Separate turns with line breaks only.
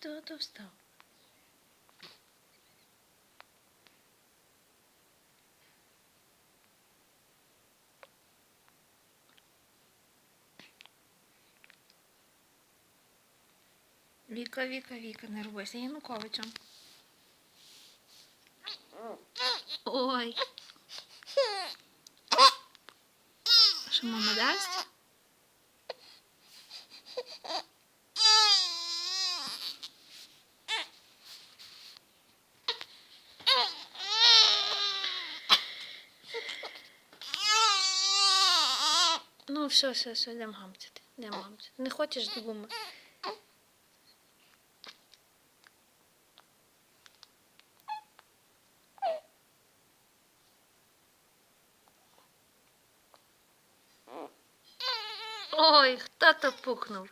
Хто то встав? Віка, Віка, Віка, не рвися Януковичем. Ой. Що мама дасть? Ну, все, все, все, йдемо гамцяти. Йдемо гамцяти. Не хочеш до гуми? Ой, хто то пукнув?